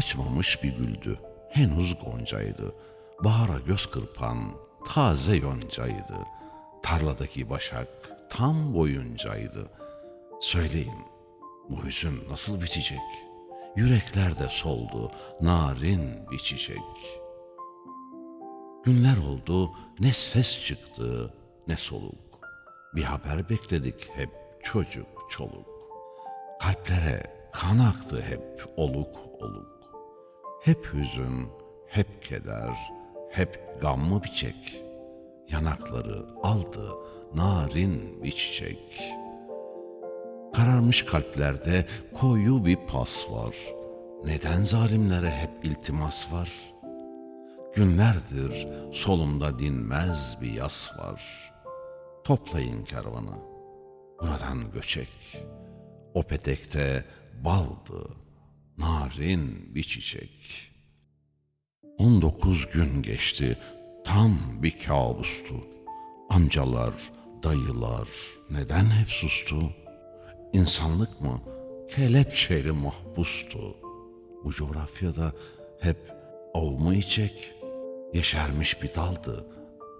açmamış bir güldü. Henüz goncaydı. Bahara göz kırpan taze yoncaydı. Tarladaki başak tam boyuncaydı. Söyleyin, bu hüzün nasıl bitecek? Yüreklerde soldu narin bir çiçek. Günler oldu ne ses çıktı ne soluk. Bir haber bekledik hep çocuk çoluk. Kalplere kan aktı hep oluk oluk. Hep hüzün, hep keder, hep gam mı biçek. Yanakları aldı narin bir çiçek. Kararmış kalplerde koyu bir pas var. Neden zalimlere hep iltimas var? Günlerdir solumda dinmez bir yas var. Toplayın kervanı, buradan göçek. O petekte baldı, narin bir çiçek. 19 gün geçti, tam bir kabustu. Amcalar, dayılar neden hep sustu? İnsanlık mı kelepçeli mahpustu? Bu coğrafyada hep av mı içek? Yeşermiş bir daldı,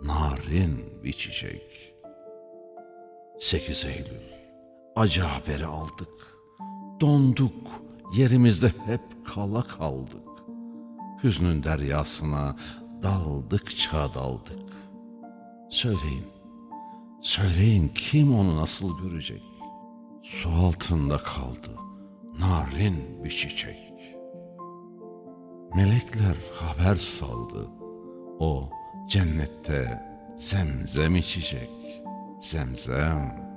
narin bir çiçek. 8 Eylül, acı haberi aldık. Donduk, yerimizde hep kala kaldık. Hüznün deryasına daldıkça daldık. Söyleyin, söyleyin kim onu nasıl görecek? Su altında kaldı narin bir çiçek. Melekler haber saldı. O cennette zemzem içecek. Zemzem.